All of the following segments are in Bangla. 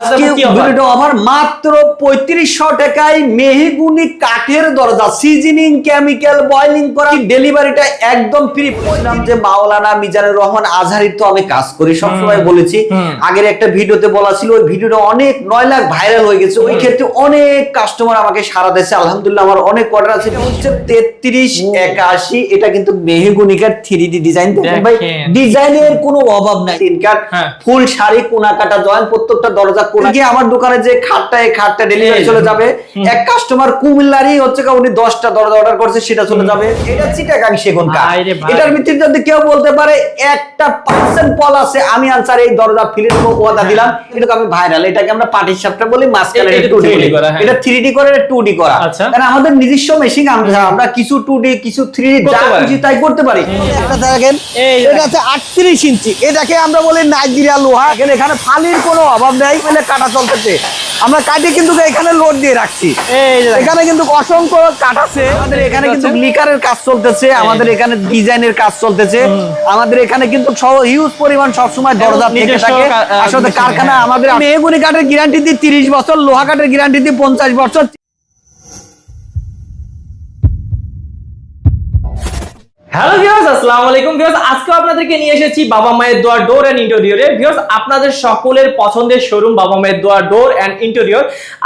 ভিডিওটা অফার মাত্র পঁয়ত্রিশশো টাকায় মেহগুনি কাঠের দরজা সিজনিং কেমিক্যাল বয়লিং করা ডেলিভারিটা একদম ফ্রি বললাম যে মাওলানা মিজানুর রহমান আজহারির তো আমি কাজ করি। সবসময় বলেছি আগের একটা ভিডিওতে বলা ছিল ওই ভিডিওটা অনেক নয় লাখ ভাইরাল হয়ে গেছে। ওই ক্ষেত্রে অনেক কাস্টমার আমাকে সারা দিয়েছে। আলহামদুলিল্লাহ আমার অনেক অর্ডার আছে। হচ্ছে তেত্রিশ একাশি। এটা কিন্তু মেহগুনিকার থ্রি ডি ডিজাইন ভাই। ডিজাইনের কোনো অভাব নাই। তিন কাঠ হ্যাঁ। ফুল শাড়ি কোনা কাটা জয়েন প্রত্যেকটা দরজা গিয়ে আমার দোকানে যে খাটটা এই খাটটা ডেলিভারি চলে যাবে। এক কাস্টমার কুমিল্লারই হচ্ছে উনি দশটা দরজা অর্ডার করছে সেটা চলে যাবে। এটা চিটাগাং সেগুন কাঠ। এটার ভিত্তিতে যদি কেউ বলতে পারে একটা পার্সেন্ট পল আছে আমি আনসার এই দরজা ওয়াদা দিলাম। এটাকে আমি ভাইরাল এটাকে আমরা পার্টির সাপটা বলি মাঝখানে টু ডি 3D হ্যাঁ। এটা থ্রি ডি করে টু ডি করা। আচ্ছা। কারণ আমাদের নিজস্ব মেশিন আমরা আমরা কিছু টু ডি কিছু থ্রি ডি যা। খুশি তাই করতে পারি। এটা দেখেন এটা আছে আটত্রিশ ইঞ্চি। এটাকে আমরা বলি নাইজেরিয়া লোহা। এখানে এখানে ফালির কোনো অভাব নেই। বলে কাটা চলতেছে। আমরা কাটে কিন্তু এখানে লোড দিয়ে রাখছি। এখানে কিন্তু অসংখ্য কাটাছে আছে। আমাদের এখানে কিন্তু লিকারের কাজ চলতেছে আমাদের এখানে ডিজাইনের কাজ চলতেছে। আমাদের এখানে কিন্তু হিউজ পরিমাণ সবসময় দরজা থেকে থাকে। আসলে কারখানা আমাদের আমাদের মেহগুনি কাঠের গ্যারান্টি দিই তিরিশ বছর লোহা কাঠের গ্যারান্টি দিই পঞ্চাশ বছর হ্যালো ভিউয়ার্স আসসালামু আলাইকুম ভিউয়ার্স আজকে আপনাদেরকে নিয়ে এসেছি বাবা মায়ের দোয়া ডোর এন্ড ইন্টেরিয়রে ভিউয়ার্স আপনাদের সকলের পছন্দের শোরুম বাবা মায়ের দোয়া ডোর এন্ড ইন্টেরিয়র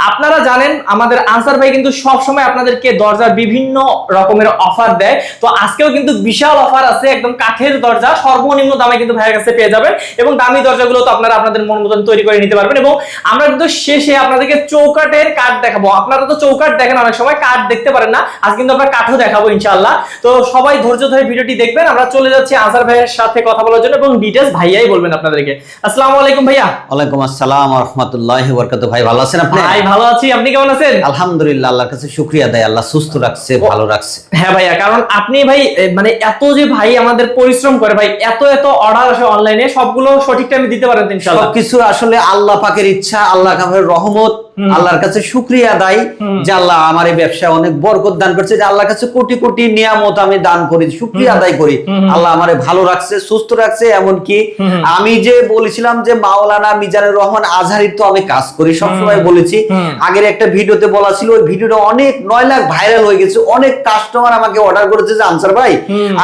আপনারা জানেন, আমাদের আনসার ভাই কিন্তু সব সময় আপনাদেরকে দরজার বিভিন্ন রকমের অফার দেয়। তো আজকেও কিন্তু বিশাল অফার আছে, একদম কাঠের দরজা। সর্বনিম্ন দামে কিন্তু ভাইয়ের কাছে পেয়ে যাবেন এবং দামি দরজাগুলো তো আপনারা আপনাদের মন মতন তৈরি করে নিতে পারবেন এবং আমরা কিন্তু শেষে আপনাদেরকে চৌকাটের কাঠ দেখাবো। আপনারা তো চৌকাট দেখেন, অনেক সময় কাঠ দেখতে পারেন না। আজ কিন্তু আমরা কাঠও দেখাবো ইনশাআল্লাহ। তো সবাই ধৈর্য ধরে ভিডিওটি দেখবেন আমরা চলে যাচ্ছি আজহার ভাইয়ের সাথে কথা বলার জন্য এবং ডিটেলস ভাইয়াই বলবেন আপনাদেরকে। আসসালামু আলাইকুম ভাইয়া। ওয়ালাইকুম আসসালাম রহমতুল্লাহ বরকাত ভাই ভালো আছেন আপনি? ভাই ভালো আছি। আপনি কেমন আছেন? আলহামদুলিল্লাহ আল্লাহর কাছে শুক্রিয়া দেয়। আল্লাহ সুস্থ রাখছে ভালো রাখছে। হ্যাঁ ভাইয়া কারণ আপনি ভাই মানে এত যে ভাই আমাদের পরিশ্রম করে ভাই এত এত অর্ডার আসে অনলাইনে সবগুলো সঠিক টাইমে দিতে পারেন ইনশাআল্লাহ। সবকিছু আসলে আল্লাহ পাকের ইচ্ছা আল্লাহ পাকের রহমত। হুম। আল্লাহর কাছে শুক্রিয়া দায়ী যে আল্লাহ আমার এই ব্যবসা অনেক বরকত দান করছে যে আল্লাহর কাছে কোটি কোটি নিয়ামত আমি দান করি শুক্রিয়া। আদায় করি। আল্লাহ আমারে ভালো রাখছে সুস্থ রাখছে এমনকি হুম। আমি যে বলেছিলাম যে মাওলানা মিজানুর রহমান আজহারির তো আমি কাজ করি সবসময়। বলেছি। আগের একটা ভিডিওতে বলা ছিল ওই ভিডিওটা অনেক নয় লাখ ভাইরাল হয়ে গেছে অনেক কাস্টমার আমাকে অর্ডার করেছে যে আনসার ভাই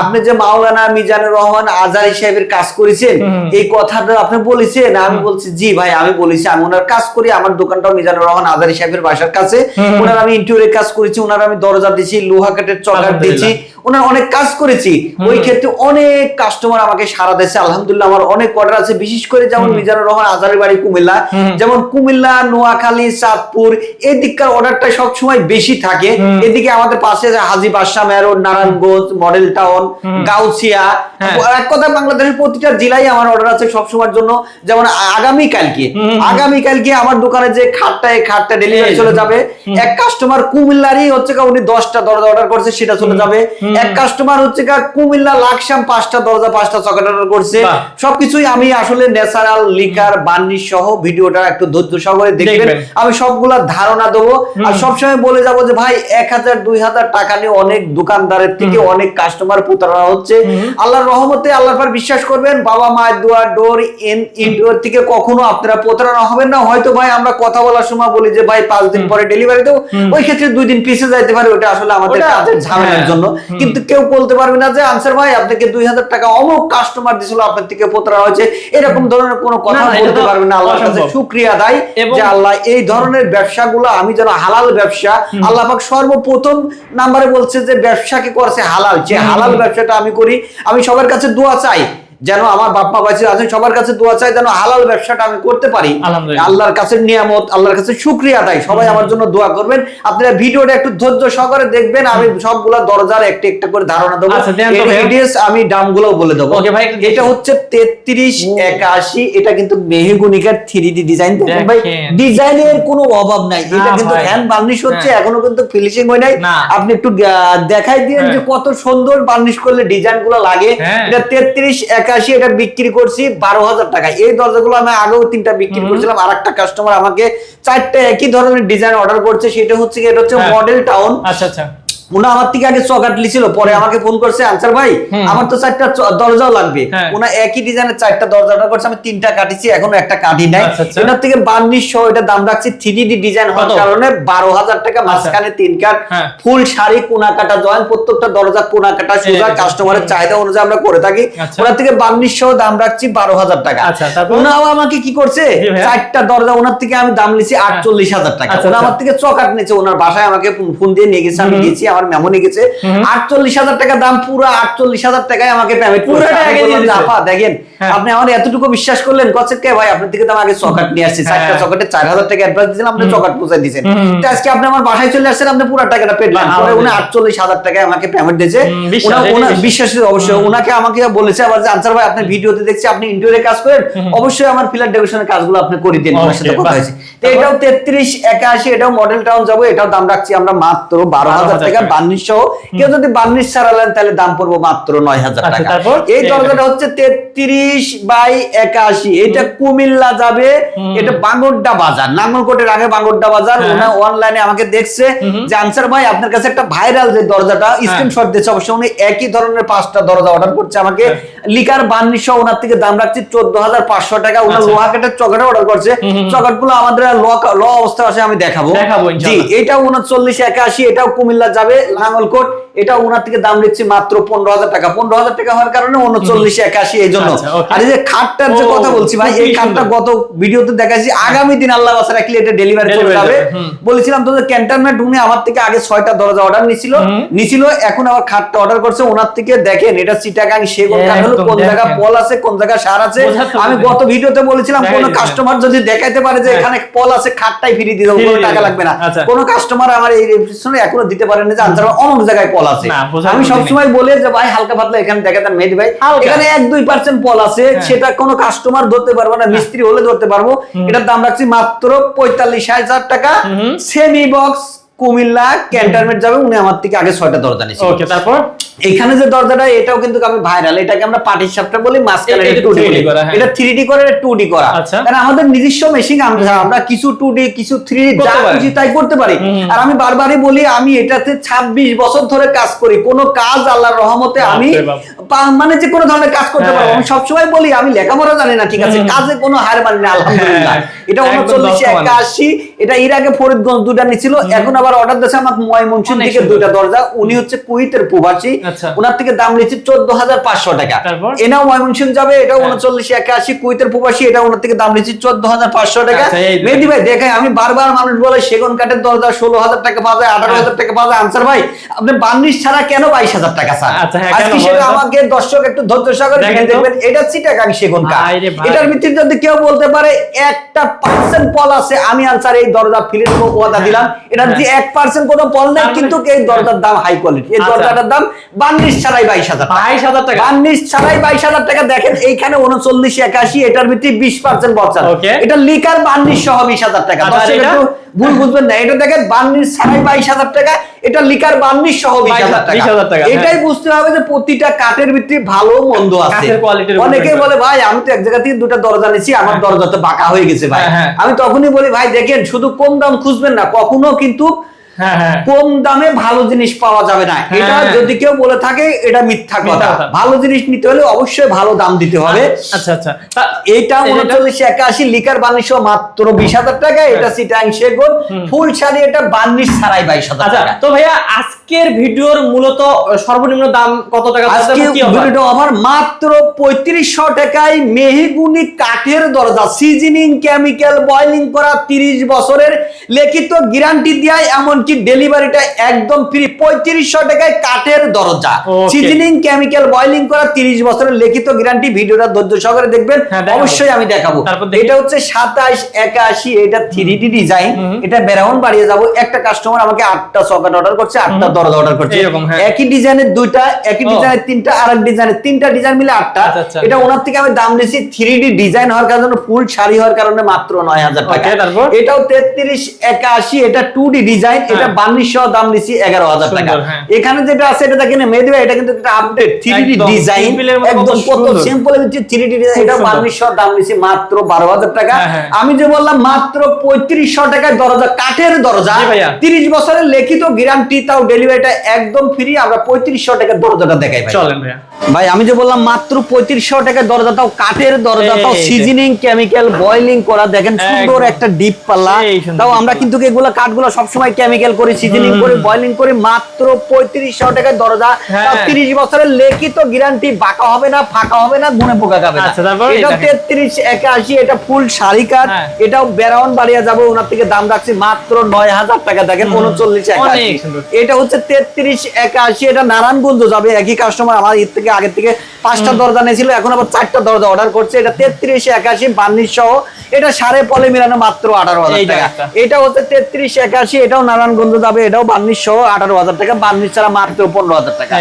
আপনি যে মাওলানা মিজানুর রহমান আজহারি সাহেবের কাজ করেছেন এই কথাটা আপনি বলেছেন? আমি বলছি জি ভাই আমি বলেছি আমি ওনার কাজ করি আমার দোকানটাও মিজানুর রহমান আজারি সাহেবের বাসার কাছে। ওনার আমি কাজ করেছি ওনার আমি দরজা দিয়েছি লোহা কাঠের চকার দিয়েছি ওনার অনেক কাজ করেছি। ওই ক্ষেত্রে অনেক কাস্টমার আমাকে সারা আলহামদুলিল্লাহ আমার অনেক অর্ডার আছে। বিশেষ করে যেমন মিজানুর রহমান আজারি বাড়ি কুমিল্লা যেমন কুমিল্লা নোয়াখালী চাঁদপুর এই দিককার অর্ডারটা সবসময় বেশি থাকে। এদিকে আমাদের পাশে হাজি বাদশা মেরোড নারায়ণগঞ্জ মডেল টাউন। গাউছিয়া। হ্যাঁ। এক কথা বাংলাদেশের প্রতিটা জেলায় আমার অর্ডার আছে সবসময়ের জন্য। যেমন আগামী কালকে আগামী কালকে আমার দোকানে যে খাটটা এই খাটটা ডেলিভারি চলে যাবে। এক কাস্টমার কুমিল্লারই হচ্ছে উনি দশটা দরজা অর্ডার করছে সেটা চলে যাবে। এক কাস্টমার হচ্ছে কুমিল্লা লাকসাম পাঁচটা দরজা পাঁচটা চকেট অর্ডার করছে। সবকিছুই আমি আসলে ন্যাচারাল লিকার বার্নিশ সহ ভিডিওটা একটু ধৈর্য সহকারে দেখবেন। আমি সবগুলা ধারণা দেবো। আর সবসময় বলে যাব যে ভাই এক হাজার দুই হাজার টাকা নিয়ে অনেক দোকানদারের থেকে অনেক কাস্টমার প্রতারণা হচ্ছে। আল্লাহর রহমতে আল্লাহর পর বিশ্বাস করবেন বাবা মায়ের দোয়া ডোর এন ইনডোর থেকে কখনো আপনারা প্রতারণা হবেন না। হয়তো ভাই আমরা কথা বলার সময় বলি যে ভাই পাঁচ দিন পরে ডেলিভারি দেবো। ওই ক্ষেত্রে দুই দিন পিছিয়ে যাইতে পারে ওটা আসলে আমাদের ঝামেলার হ্যাঁ। জন্য। কিন্তু কেউ বলতে পারবে না যে আনসার ভাই আপনাকে দুই হাজার টাকা অমুক কাস্টমার দিছিল আপনার থেকে প্রতারণা হয়েছে। এরকম ধরনের কোনো কথা বলতে পারবে না। আল্লাহর কাছে। শুক্রিয়া দেয় যে আল্লাহ এই ধরনের ব্যবসাগুলো আমি যেন হালাল ব্যবসা আল্লাহ পাক সর্বপ্রথম নাম্বারে বলছে যে ব্যবসাকে করছে হালাল? যে হালাল ব্যবসাটা আমি করি আমি সবার কাছে দোয়া চাই। যেন আমার বাপ মা বাঁচে আছেন সবার কাছে দোয়া চাই যেন হালাল ব্যবসাটা আমি করতে পারি। আল্লাহর কাছে নিয়ামত আল্লাহর কাছে শুক্রিয়া দেয় সবাই আমার জন্য দোয়া করবেন। আপনারা ভিডিওটা একটু ধৈর্য সহকারে দেখবেন আমি সবগুলা দরজার একটা একটা করে ধারণা দেবো। আচ্ছা, দেন আমি দামগুলো বলে দেবো। এটা হচ্ছে তেত্রিশ একাশি। এটা কিন্তু মেহগুনিকার থ্রি ডি ডিজাইন ভাই। ডিজাইনের কোনো অভাব নাই। এটা কিন্তু হ্যান্ড বার্নিশ হচ্ছে হ্যাঁ। এখনও কিন্তু ফিনিশিং হয় নাই। আপনি একটু দেখাই দিয়েন হ্যাঁ। যে কত সুন্দর বার্নিশ করলে ডিজাইনগুলো লাগে। হ্যাঁ। এটা তেত্রিশ একাশি এটা বিক্রি করছি বারো হাজার টাকা এই দরজাগুলো আমি আগেও তিনটা বিক্রি। করছিলাম আর একটা কাস্টমার আমাকে চারটে একই ধরনের ডিজাইন অর্ডার করছে সেটা হচ্ছে এটা হচ্ছে হ্যাঁ। মডেল টাউন আচ্ছা আচ্ছা উনি আমার থেকে আগে চকাট লিছিল পরে আমাকে ফোন করছে আনসার ভাই আমার তো চারটা দরজাও লাগবে। হ্যাঁ। ওনা একই ডিজাইনের চারটা করছে আমি তিনটা কাটিছি এখনও একটা কাটি নাই। আচ্ছা, আচ্ছা। থেকে এটা দাম রাখছি থ্রি ডি ডিজাইন হওয়ার কারণে বারো হাজার টাকা মাঝখানে তিন কাট হ্যাঁ। ফুল শাড়ি কোনা কাটা জয়েন প্রত্যেকটা দরজা কোনা কাটা সোজা কাস্টমারের চাহিদা অনুযায়ী আমরা করে থাকি। আচ্ছা। ওনার থেকে দাম রাখছি বারো হাজার টাকা। আচ্ছা, ওনাও আমাকে কি করছে? চারটা দরজা ওনার থেকে আমি দাম নিছি আটচল্লিশ হাজার টাকা। আচ্ছা, ওনা আচ্ছা। আমার থেকে চকাট নিয়েছে ওনার বাসায় আমাকে ফোন- দিয়ে নিয়ে গেছে আমি। গেছি আমার মেমো এমনই গেছে। আটচল্লিশ হাজার টাকা দাম পুরো আটচল্লিশ হাজার টাকায় আমাকে পেমেন্ট দেখেন। আপনি আমার এতটুকু বিশ্বাস করলেন কচ্ছে কে? ভাই আপনার থেকে তো আগে চকাট নিয়ে আসছি। চারটা হ্যাঁ। চকাটে চার হাজার টাকা অ্যাডভান্স দিয়েছিলাম আপনি চকাট পৌঁছাই দিয়েছেন। আজকে আপনি আমার বাসায় চলে আসছেন আপনি পুরো টাকাটা পেলেন না, পরে উনি আটচল্লিশ হাজার টাকায় আমাকে পেমেন্ট দিয়েছে। বিশ্বাস, অবশ্যই। ওনাকে আমাকে বলেছে আবার যে আনসার ভাই আপনার ভিডিওতে দেখছি আপনি ইন্টারিয়রে কাজ করেন। অবশ্যই আমার ফিলার ডেকোরেশনের কাজগুলো আপনি করে দিন। ওনার সাথে কথা হয়েছে। এটাও তেত্রিশ একাশি এটাও মডেল টাউন যাব এটাও দাম রাখছি আমরা মাত্র বারো হাজার টাকা টাকা। বার্নিশ সহ। কেউ যদি বার্নিশ ছাড়ালেন তাহলে দাম পড়ব মাত্র নয় হাজার আচ্ছা, টাকা। এই দরজাটা হচ্ছে তেত্রিশ বাই একাশি। এটা কুমিল্লা যাবে। এটা বাঙ্গরডা বাজার। নাঙ্গলকোটের আগে বাঙ্গরডা বাজার। হ্যাঁ। অনলাইনে আমাকে দেখছে। যে আনসার ভাই আপনার কাছে একটা ভাইরাল যে দরজাটা হ্যাঁ। স্ক্রিনশট দিচ্ছে অবশ্য উনি একই ধরনের পাঁচটা দরজা অর্ডার করছে আমাকে। লিকার বার্নিশ সহ ওনার থেকে দাম রাখছি চোদ্দ হাজার পাঁচশো টাকা। ওনার। লোহা কাটার চকাটা অর্ডার করছে। হুম। গুলো আমাদের ল অবস্থা আছে আমি দেখাবো। জি। এটাও উনচল্লিশ একাশি এটাও কুমিল্লা যাবে লাঙ্গলকোট এটা ওনার থেকে দাম দিচ্ছি মাত্র পনেরো হাজার টাকা। পনেরো হাজার টাকা হওয়ার কারণে উনচল্লিশ একাশি এই জন্য। আচ্ছা, আর এই যে খাটটার যে কথা বলছি ভাই এই খাটটা গত ভিডিওতে দেখাচ্ছি আগামী দিন আল্লাহ বাসা রাখলে এটা ডেলিভারি চলে যাবে। বলেছিলাম তোদের ক্যান্টনমেন্ট উনি আমার থেকে আগে ছয়টা দরজা অর্ডার নিছিল। নিছিল এখন আবার খাটটা অর্ডার করছে। ওনার থেকে দেখেন এটা চিটাগাং সেগুন কাঠ হলো কোন জায়গা পল আছে কোন জায়গা সার আছে। আমি। গত ভিডিওতে বলেছিলাম কোন কাস্টমার যদি দেখাইতে পারে যে হ্যাঁ। এখানে পল আছে খাটটাই ফ্রি দিয়ে দেবো কোনো টাকা লাগবে না। আচ্ছা। কোন কাস্টমার আমার এই রেফ্রিজারেশনে এখনও দিতে পারেন না যে আনসার অনেক জায়গায় পল আছে। আমি সবসময় বলে যে ভাই হালকা পাতলা এখানে দেখাতেন মেহেদি ভাই। এখানে এক দুই পার্সেন্ট পল আছে হ্যাঁ। সেটা কোনো কাস্টমার ধরতে পারব না মিস্ত্রি হলে ধরতে পারব। এটার দাম রাখছি মাত্র পঁয়তাল্লিশ হাজার টাকা। সেমি বক্স কুমিল্লা ক্যান্টনমেন্ট যাবে উনি আমার থেকে আগে ছয়টা দরজা নিয়েছিল। ওকে তারপর? এখানে যে দরজাটা এটাও কিন্তু আমি ভাইরাল এটাকে আমরা পাটির সাপটা বলি মাঝখানে এটা 2D করা, হ্যাঁ। এটা 3D করে 2D করা। আচ্ছা। কারণ আমাদের নিজস্ব মেশিন আমরা আমরা কিছু 2D কিছু 3D করতে যা। খুশি তাই করতে পারি। আর আমি বারবারই বলি আমি এটাতে 26 বছর ধরে কাজ করি। কোন কাজ আল্লাহর রহমতে আমি মানে যে কোনো ধরনের কাজ করতে পারব। হ্যাঁ। আমি সবসময় বলি আমি লেখাপড়া জানি না ঠিক আছে? কাজে কোনো হার মানি না আলহামদুলিল্লাহ। হ্যাঁ, এটা একদম উনচল্লিশ দক্ষ মানুষ। একাশি এটা এর আগে ফরিদগঞ্জ দুটা নিছিল এখন আবার অর্ডার দিয়েছে আমাকে ময়মনসিং থেকে দুইটা দরজা। উনি হচ্ছে কুইতের প্রবাসী। আচ্ছা। ওনার থেকে দাম চোদ্দ হাজার পাঁচশো টাকা। এনাও ময়মনসিং যাবে এটাও হ্যাঁ। উনচল্লিশ একাশি কুইতের প্রবাসী এটা ওনার থেকে দাম চোদ্দ হাজার পাঁচশো টাকা। আচ্ছা, মেহেদি ভাই আমি বারবার মানুষ বলে সেগুন কাঠের দরজা ষোলো হাজার টাকা পাওয়া যায় আঠারো হাজার টাকা পাওয়া যায় আনসার ভাই আপনি বান্নিশ ছাড়া কেন বাইশ হাজার টাকা স্যার আচ্ছা, হ্যাঁ, আজকে সেটা আমাকে দর্শক একটু ধৈর্য সহকারে দেখবেন এটা সেগুন কাঠ। এটার ভিত্তিতে যদি কেউ বলতে পারে একটা পার্সেন্ট পল আছে আমি আনসার এই দরজা ফিরে দেবো ওয়াদা হ্যাঁ। দিলাম। এটার যে এক পার্সেন্ট কোনো পল নেই কিন্তু এই দরজার দাম হাই কোয়ালিটি এই আচ্ছা। দরজাটার দাম বান্নিশ ছাড়াই বাইশ হাজার বাইশ হাজার টাকা? বান্নিশ ছাড়াই বাইশ হাজার টাকা। দেখেন এইখানে উনচল্লিশ একাশি এটার ভিত্তি বিশ পার্সেন্ট এটা লিকার বান্নিশ সহ বিশ হাজার টাকা। আচ্ছা, ভুল বুঝবেন না। এটা দেখেন বান্নিশ ছাড়াই বাইশ হাজার টাকা। এটা লিকার বান্নিশ সহ বিশ হাজার টাকা। 20,000 টাকা, হ্যাঁ। এটাই বুঝতে হবে যে প্রতিটা কাঠের ভিত্তি ভালো মন্দ আছে। অনেকে বলে ভাই আমি তো এক জায়গা থেকে দুটো দরজা নিছি আমার দরজা তো বাঁকা হয়ে গেছে ভাই। হ্যাঁ, হ্যাঁ। আমি তখনই বলি ভাই দেখেন শুধু কম দাম খুঁজবেন না কখনো কিন্তু হ্যাঁ হ্যাঁ কম দামে ভালো জিনিস পাওয়া যাবে না। হ্যাঁ। এটা যদি কেউ বলে থাকে এটা মিথ্যা কথা। ভালো জিনিস নিতে হলে অবশ্যই ভালো দাম দিতে হবে। আচ্ছা আচ্ছা এই যেটা- উনচল্লিশ একাশি লিকার বার্নিশ মাত্র বিশ হাজার টাকা। এটা সিটাং সেগুন। ফুল শাড়ি এটা বার্নিশ ছাড়াই বাইশ হাজার আচ্ছা টাকা। তো ভাইয়া আজকের ভিডিওর মূলত সর্বনিম্ন দাম কত টাকা আজকে ভিডিওটা আমার মাত্র পঁয়ত্রিশশো টাকায় মেহিগুনি কাঠের দরজা সিজনিং কেমিক্যাল বয়লিং করা তিরিশ বছরের লিখিত গ্যারান্টি দেয় এমনকি ডেলিভারিটা একদম ফ্রি পঁয়ত্রিশশো টাকায় কাঠের দরজা। সিজনিং কেমিক্যাল বয়লিং করা তিরিশ বছরের লিখিত গ্যারান্টি ভিডিওটা ধৈর্য সহকারে দেখবেন হ্যাঁ, অবশ্যই আমি দেখাবো। এটা হচ্ছে সাতাশ একাশি এটা থ্রি ডি ডিজাইন এটা বেরাউন বাড়িয়ে যাব। একটা কাস্টমার আমাকে আটটা সকেট অর্ডার করছে আটটা দরজা অর্ডার করছে এরকম, হ্যাঁ। একই ডিজাইনের দুইটা একই। ডিজাইনের তিনটা আর এক ডিজাইনের তিনটা ডিজাইন মিলে আটটা আচ্ছা, আচ্ছা। এটা ওনার থেকে আমি দাম নিয়েছি থ্রি ডি ডিজাইন হওয়ার কারণে ফুল শাড়ি হওয়ার কারণে মাত্র নয় হাজার টাকা তারপর? এটাও তেত্রিশ একাশি এটা টু ডি ডিজাইন এটা হ্যাঁ। বান্নিশ দাম নিয়েছি এগারো হাজার টাকা হ্যাঁ। এখানে যেটা আছে এটা দেখেন মেহেদি ভাই, এটা কিন্তু একটা আপডেট থ্রি ডি ডিজাইন একদম কত। সিম্পল থ্রি ডি ডিজাইন এটা দাম নিয়েছি মাত্র বারো হাজার টাকা। আমি যে বললাম মাত্র পঁয়ত্রিশশো টাকায় দরজা কাঠের দরজা ভাইয়া। তিরিশ বছরের লিখিত গ্যারান্টি তাও ডেলিভারি এটা একদম ফ্রি আমরা পঁয়ত্রিশশো টাকার দরজাটা দেখাই ভাই। চলেন ভাই আমি যে বললাম মাত্র পঁয়ত্রিশশো টাকার দরজাটাও কাঠের দরজাটাও সিজনিং কেমিক্যাল বয়লিং করা। দেখেন সুন্দর একটা ডিপ পাল্লা। তাও আমরা কিন্তু এগুলো কাঠগুলো সবসময় কেমিক্যাল করে সিজনিং করে বয়লিং করে মাত্র পঁয়ত্রিশশো টাকার দরজা। হ্যাঁ। তিরিশ বছরের লিখিত গ্যারান্টি বাঁকা হবে না ফাঁকা হবে না গুনে পোকা খাবে আচ্ছা, এটা তেত্রিশ একাশি এটা ফুল শাড়ি কাঠ। হ্যাঁ। এটাও বেরাউন বাড়িয়া যাবে ওনার থেকে দাম রাখছি মাত্র নয় হাজার টাকা। দেখেন উনচল্লিশ একাশি। এটা হচ্ছে তেত্রিশ একাশি এটা নারায়ণগঞ্জ যাবে একই কাস্টমার আমার এর থেকে আগের থেকে পাঁচটা দরজা নিয়েছিল এখন আবার চারটা দরজা অর্ডার করছে এটা তেত্রিশ একাশি বান্নিশ সহ এটা সাড়ে পলে মিলানো মাত্র আঠারো হাজার টাকা। এটা হচ্ছে তেত্রিশ একাশি এটাও নারায়ণগঞ্জ যাবে এটাও বান্নিশ সহ আঠারো হাজার টাকা বান্নিশ ছাড়া মাত্র পনেরো হাজার টাকা।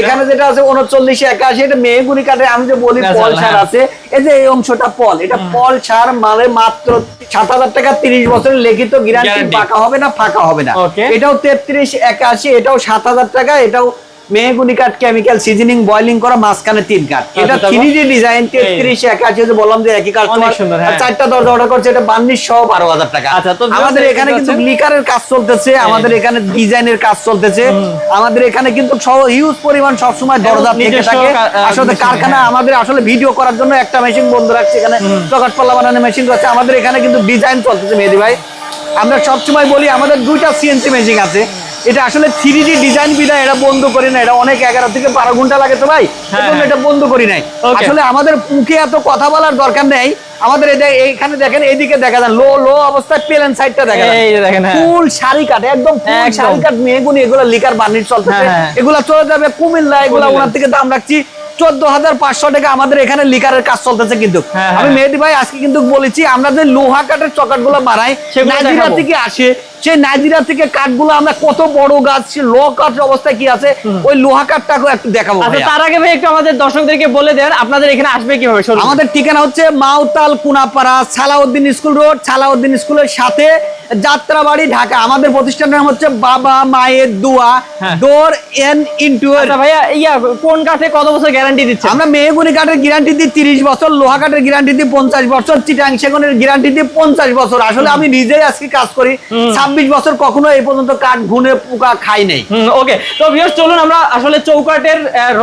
এখানে যেটা আছে উনচল্লিশ একাশি এটা মেহগুনি কাঠে আমি যে বলি পল সার। আছে এই যে এই অংশটা পল এটা পল সার মানে মাত্র সাত হাজার টাকা তিরিশ বছরের লিখিত গ্যারান্টি Guarantee। পাকা হবে না ফাঁকা হবে না। এটাও তেত্রিশ একাশি এটাও সাত হাজার টাকা এটাও মেহগুনি কাঠ কেমিক্যাল সিজনিং বয়লিং করা মাঝখানে তিন কাঠ। এটা তারপর? থ্রি ডি ডিজাইন তেত্রিশ একাশি যে বললাম যে একই কাস্টমার সুন্দর, হ্যাঁ। চারটা দরজা অর্ডার করছে এটা বান্নিশ সহ বারো হাজার টাকা। আচ্ছা, আমাদের এখানে কিন্তু? লিকারের কাজ চলতেছে আমাদের এখানে ডিজাইনের কাজ চলতেছে। আমাদের এখানে কিন্তু হিউজ পরিমাণ সবসময় দরজা থেকে। থাকে আসলে কারখানা হ্যাঁ। আমাদের আসলে ভিডিও করার জন্য একটা মেশিন বন্ধ রাখছে এখানে চকাট পাল্লা বানানোর মেশিন রয়েছে। আমাদের এখানে কিন্তু ডিজাইন চলতেছে মেহেদি ভাই। আমরা সবসময় বলি আমাদের দুইটা সিএনসি মেশিন আছে। এটা আসলে থ্রি ডি ডিজাইন বিদায় এটা বন্ধ করি না এটা অনেক এগারো থেকে বারো ঘণ্টা লাগে তো ভাই হ্যাঁ, হ্যাঁ। এটা বন্ধ করি নাই আসলে আমাদের মুখে এত কথা বলার দরকার নেই আমাদের এইখানে দেখেন এইদিকে দেখা যান লো লো অবস্থায় প্লেন সাইডটা দেখা দেখেন, হ্যাঁ। ফুল শাড়ি কাট একদম ফুল শাড়ি কাট মেহগুনি এগুলো লিকার বানির চলতেছে হ্যাঁ, হ্যাঁ। এগুলা চলে যাবে কুমিল্লা এগুলা। ওনার থেকে দাম রাখছি চোদ্দ হাজার পাঁচশো টাকা আমাদের এখানে লিকারের কাজ চলতেছে কিন্তু। হ্যাঁ, আমি হ্যাঁ। মেহেদি ভাই আজকে কিন্তু বলেছি আমরা যে লোহা কাঠের চকাটগুলো বানাই দেখাবো। থেকে আসে সেই নাইজেরিয়া থেকে কাঠগুলো আমরা কত বড় গাছ লো অবস্থা কি আছে ওই লোহা কাঠটাকে একটু দেখাবো আচ্ছা তার আগে ভাই একটু আমাদের দর্শকদেরকে বলে দেন আপনাদের এখানে আসবে কীভাবে? আমাদের ঠিকানা হচ্ছে মাউতাল কুনাপাড়া সালাউদ্দিন স্কুল রোড সালাউদ্দিন স্কুলের সাথে যাত্রাবাড়ি ঢাকা। আমাদের প্রতিষ্ঠানের নাম হচ্ছে বাবা মায়ের দোয়া। ডোর এন ইন্টু ভাইয়া ইয়া কোন কাঠে কত বছর গ্যারান্টি দিচ্ছে আমরা মেহগুনি কাঠের গ্যারান্টি দিই তিরিশ বছর লোহা কাঠের গ্যারান্টি দিই পঞ্চাশ বছর চিটাং সেগুনের গ্যারান্টি দিই পঞ্চাশ বছর। আসলে আমি নিজেই আজকে কাজ করি। ছাব্বিশ বছর কখনো এই পর্যন্ত কাঠ ঘুনে পোকা খাই নাই। ওকে তো ভিউয়ার্স চলুন আমরা আসলে চৌকাটের র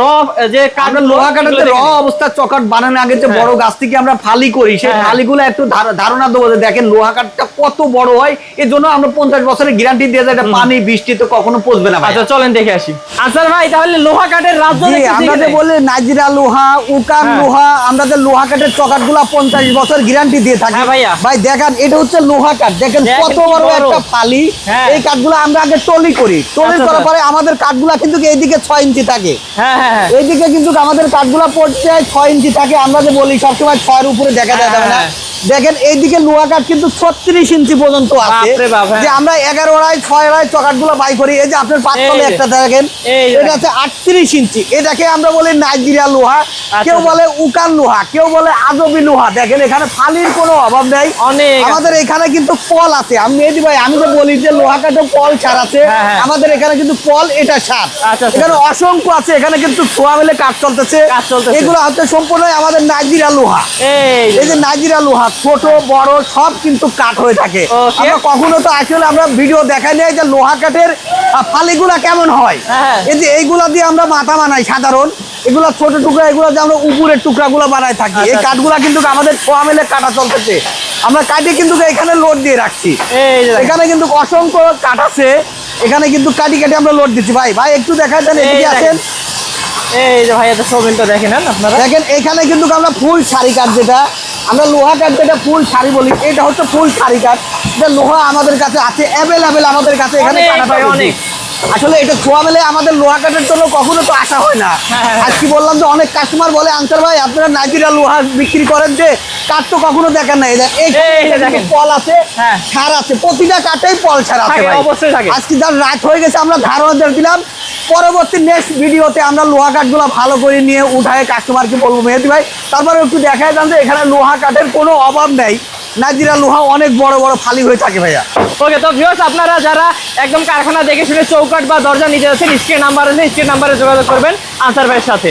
যে কাঠ লোহা কাঠের র অবস্থা চকাট বানানোর আগে যে হ্যাঁ। বড় গাছ থেকে আমরা ফালি করি সেই হ্যাঁ। ফালিগুলো একটু ধার- ধারণা দেবো যে দেখেন লোহা কাঠটা কত বড় হয়। এর জন্য আমরা পঞ্চাশ বছরের গ্যারান্টি দিয়ে এটা পানি বৃষ্টি তো কখনো পচবে না আচ্ছা চলেন দেখে আসি আনসার ভাই তাহলে লোহা কাঠের আমরা যে বলি নাজিরা লোহা উকান হ্যাঁ। লোহা আমরা যে লোহা কাঠের চকাটগুলা পঞ্চাশ বছর গ্যারান্টি দিয়ে থাকি হ্যাঁ ভাইয়া। ভাই দেখেন এটা হচ্ছে লোহা কাঠ দেখেন কত বড়। একটা ফালি হ্যাঁ। এই কাঠগুলো আমরা আগে টলি করি টলি আচ্ছা, করার আচ্ছা। পরে আমাদের কাঠ কাঠগুলা কিন্তু এইদিকে ছয় ইঞ্চি থাকে হ্যাঁ হ্যাঁ হ্যাঁ এইদিকে কিন্তু আমাদের কাঠ কাঠগুলা পড়ছে ছয় ইঞ্চি থাকে আমরা যে বলি সবসময় ছয়ের উপরে দেখা যায় না। দেখেন এইদিকে লোহা কাঠ কিন্তু ছত্রিশ ইঞ্চি পর্যন্ত আছে। হ্যাঁ। যে আমরা এগারো আড়াই ছয় আড়াই চকাটগুলো বাই করি এই যে আপনার পাঁচতলে একটা দেখেন এটা আছে আটত্রিশ ইঞ্চি। এটাকে আমরা বলি নাইজেরিয়া লোহা। কেউ আচ্ছা। বলে উকান লোহা কেউ বলে আজবি লোহা। দেখেন এখানে ফালির কোনো অভাব নেই। আমাদের এখানে কিন্তু পল আছে। আমি মেহেদি ভাই আমি তো বলি যে লোহা কাঠে পল ছাড় আছে হ্যাঁ, হ্যাঁ। আমাদের এখানে কিন্তু পল এটা সার। আচ্ছা, আচ্ছা। এখানে অসংখ্য আছে এখানে কিন্তু ছোয়া মিলে কাজ চলতেছে। এগুলো হচ্ছে সম্পূর্ণ আমাদের নাইজেরিয়া লোহা। এই যে নাইজেরিয়া লোহা ছোট বড় সব কিন্তু কাঠ হয়ে থাকে। আমরা কখনো তো আসলে আমরা ভিডিও দেখাই নাই যে লোহা কাঠের ফালিগুলা কেমন হয়। হ্যাঁ। এই যে এইগুলা দিয়ে আমরা মাথা বানাই সাধারণ। এগুলা ছোট টুকরা এগুলো যে আমরা উপরের টুকরা গুলো বানাই থাকি। এই আচ্ছা। কাঠগুলা কিন্তু আমাদের ছোয়া মেলে কাটা চলতেছে। আমরা কাটে কিন্তু এখানে লোড দিয়ে রাখছি। দেখেন। এখানে কিন্তু অসংখ্য কাঠ আছে। এখানে কিন্তু কাটি কাটি আমরা লোড দিচ্ছি। ভাই ভাই একটু দেখা এই এদিকে দেখেন। আছেন এই যে ভাই এটা সোমেনটা দেখে নেন আপনারা? দেখেন এখানে কিন্তু আমরা ফুল শাড়ি কাঠ যেটা আমরা লোহা কাঠ যেটা ফুল শাড়ি বলি এটা হচ্ছে ফুল শাড়ি কাঠ এটা লোহা আমাদের কাছে আছে অ্যাভেলেবেল আমাদের কাছে এখানে অনেক। আসলে এটা ছোয়া মেলে আমাদের লোহা কাঠের জন্য কখনো তো আসা হয় না। হ্যাঁ, হ্যাঁ, কি বললাম যে অনেক কাস্টমার বলে আনসার ভাই আপনারা নাইজেরিয়া লোহা বিক্রি করেন যে কাঠ তো কখনো দেখেন না এই। পল আছে হ্যাঁ। ছাড় আছে প্রতিটা কাঠেই পল ছাড় আছে অবশ্যই আজকে যার রাত হয়ে গেছে আমরা ধারণা দিলাম। পরবর্তী নেক্সট ভিডিওতে আমরা লোহা কাঠগুলো ভালো করে নিয়ে উঠায় কাস্টমারকে বলব। মেহেদি ভাই তারপরে একটু দেখা যান যে এখানে লোহা কাঠের কোনো অভাব নেই। নাজিরা লোহা অনেক বড় বড় ফালি হয়ে থাকে ভাইয়া। ওকে তো ভিউয়ার্স আপনারা যারা একদম কারখানা দেখে শুনে চৌকাট বা দরজা নিতে যাচ্ছেন স্ক্রিন নাম্বার আছে স্ক্রিন নাম্বারে যোগাযোগ করবেন আনসার ভাইয়ের সাথে।